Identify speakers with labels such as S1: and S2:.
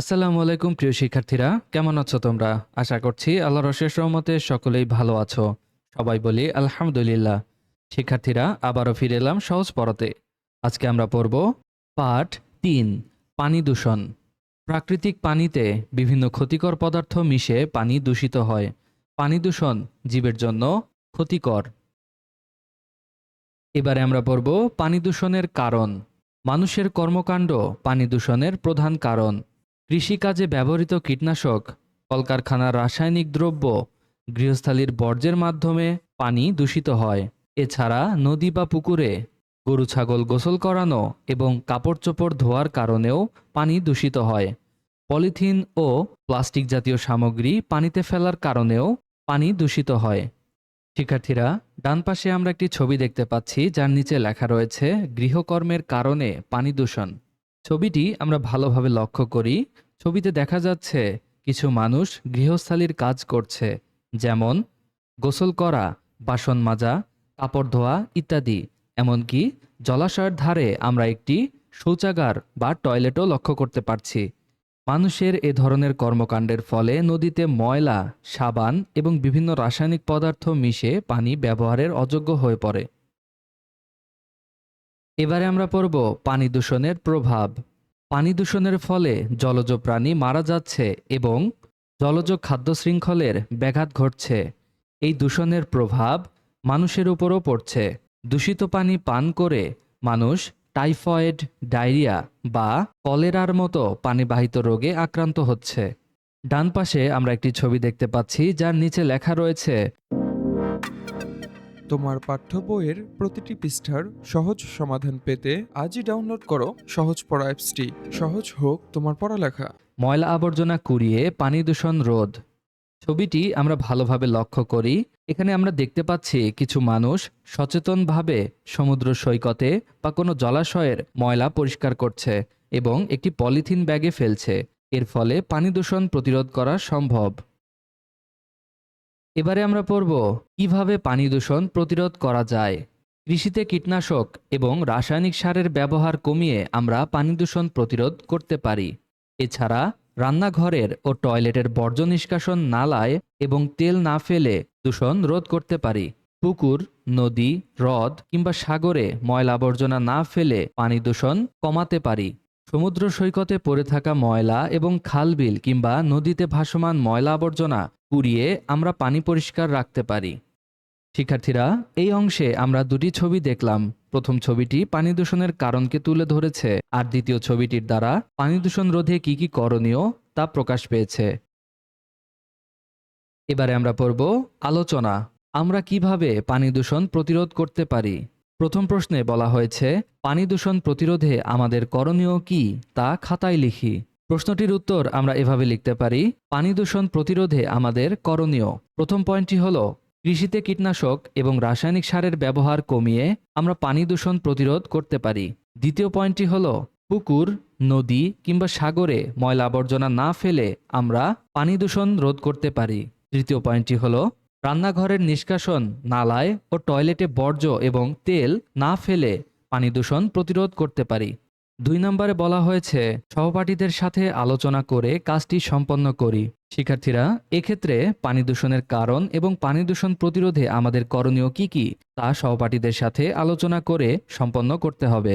S1: আসসালামু আলাইকুম, প্রিয় শিক্ষার্থীরা। কেমন আছো তোমরা? আশা করছি আল্লাহর অশেষ রহমতে সকলেই ভালো আছো। সবাই বলি, আলহামদুলিল্লাহ। শিক্ষার্থীরা, আবারও ফিরে এলাম সহজ পড়াতে। আজকে আমরা পড়ব পাঠ তিন, পানি দূষণ। প্রাকৃতিক পানিতে বিভিন্ন ক্ষতিকর পদার্থ মিশে পানি দূষিত হয়। পানি দূষণ জীবের জন্য ক্ষতিকর। এবারে আমরা পড়ব পানি দূষণের কারণ। মানুষের কর্মকাণ্ড পানি দূষণের প্রধান কারণ। কৃষিকাজে ব্যবহৃত কীটনাশক, কলকারখানার রাসায়নিক দ্রব্য, গৃহস্থালীর বর্জ্যের মাধ্যমে পানি দূষিত হয়। এছাড়া নদী বা পুকুরে গরু, ছাগল গোসল করানো এবং কাপড় চোপড় ধোয়ার কারণেও পানি দূষিত হয়। পলিথিন ও প্লাস্টিক জাতীয় সামগ্রী পানিতে ফেলার কারণেও পানি দূষিত হয়। শিক্ষার্থীরা, ডান পাশে আমরা একটি ছবি দেখতে পাচ্ছি, যার নিচে লেখা রয়েছে, গৃহকর্মের কারণে পানি দূষণ। ছবিটি আমরা ভালোভাবে লক্ষ্য করি। ছবিতে দেখা যাচ্ছে কিছু মানুষ গৃহস্থালীর কাজ করছে, যেমন গোসল করা, বাসন মাজা, কাপড় ধোয়া ইত্যাদি। এমনকি জলাশয়ের ধারে আমরা একটি শৌচাগার বা টয়লেটও লক্ষ্য করতে পারছি। মানুষের এ ধরনের কর্মকাণ্ডের ফলে নদীতে ময়লা, সাবান এবং বিভিন্ন রাসায়নিক পদার্থ মিশে পানি ব্যবহারের অযোগ্য হয়ে পড়ে। এবারে আমরা পড়ব পানি দূষণের প্রভাব। পানি দূষণের ফলে জলজ প্রাণী মারা যাচ্ছে এবং জলজ খাদ্য শৃঙ্খলের ব্যাঘাত ঘটছে। এই দূষণের প্রভাব মানুষের উপরও পড়ছে। দূষিত পানি পান করে মানুষ টাইফয়েড, ডায়রিয়া বা কলেরার মতো পানিবাহিত রোগে আক্রান্ত হচ্ছে। ডান পাশে আমরা একটি ছবি দেখতে পাচ্ছি, যার নিচে লেখা রয়েছে
S2: তোমার পাঠ্য বইয়ের প্রতিটি পৃষ্ঠার সহজ সমাধান পেতে আজই ডাউনলোড করো সহজ পড়া অ্যাপসটি সহজ হোক তোমার পড়ালেখা।
S1: ময়লা আবর্জনা কুড়িয়ে পানি দূষণ রোধ। ছবিটি আমরা ভালোভাবে লক্ষ্য করি। এখানে আমরা দেখতে পাচ্ছি কিছু মানুষ সচেতনভাবে সমুদ্র সৈকতে বা কোনো জলাশয়ের ময়লা পরিষ্কার করছে এবং একটি পলিথিন ব্যাগে ফেলছে। এর ফলে পানি দূষণ প্রতিরোধ করা সম্ভব। এবারে আমরা পড়ব, কীভাবে পানি দূষণ প্রতিরোধ করা যায়? কৃষিতে কীটনাশক এবং রাসায়নিক সারের ব্যবহার কমিয়ে আমরা পানি দূষণ প্রতিরোধ করতে পারি। এছাড়া, রান্নাঘরের ও টয়লেটের বর্জ্য নিষ্কাশন নালায় এবং তেল না ফেলে দূষণ রোধ করতে পারি। পুকুর, নদী, হ্রদ কিংবা সাগরে ময়লা আবর্জনা না ফেলে পানি দূষণ কমাতে পারি। সমুদ্র সৈকতে পড়ে থাকা ময়লা এবং খালবিল কিংবা নদীতে ভাসমান ময়লা আবর্জনা কুড়িয়ে আমরা পানি পরিষ্কার রাখতে পারি। শিক্ষার্থীরা, এই অংশে আমরা দুটি ছবি দেখলাম। প্রথম ছবিটি পানি দূষণের কারণকে তুলে ধরেছে আর দ্বিতীয় ছবিটির দ্বারা পানি দূষণ রোধে কি কি করণীয় তা প্রকাশ পেয়েছে। এবারে আমরা পড়ব আলোচনা। আমরা কীভাবে পানি দূষণ প্রতিরোধ করতে পারি? প্রথম প্রশ্নে বলা হয়েছে, পানি দূষণ প্রতিরোধে আমাদের করণীয় কি তা খাতায় লিখি। প্রশ্নটির উত্তর আমরা এভাবে লিখতে পারি, পানি দূষণ প্রতিরোধে আমাদের করণীয়। প্রথম পয়েন্টটি হল, কৃষিতে কীটনাশক এবং রাসায়নিক সারের ব্যবহার কমিয়ে আমরা পানি দূষণ প্রতিরোধ করতে পারি। দ্বিতীয় পয়েন্টটি হল, পুকুর, নদী কিংবা সাগরে ময়লা আবর্জনা না ফেলে আমরা পানি দূষণ রোধ করতে পারি। তৃতীয় পয়েন্টটি হলো রান্নাঘরের নিষ্কাশন, নালায় ও টয়লেটে বর্জ্য এবং তেল না ফেলে পানি দূষণ প্রতিরোধ করতে পারি। দুই নম্বরে বলা হয়েছে, সহপাঠীদের সাথে আলোচনা করে কাজটি সম্পন্ন করি। শিক্ষার্থীরা, এক্ষেত্রে পানি দূষণের কারণ এবং পানি দূষণ প্রতিরোধে আমাদের করণীয় কি কি, তা সহপাঠীদের সাথে আলোচনা করে সম্পন্ন করতে হবে।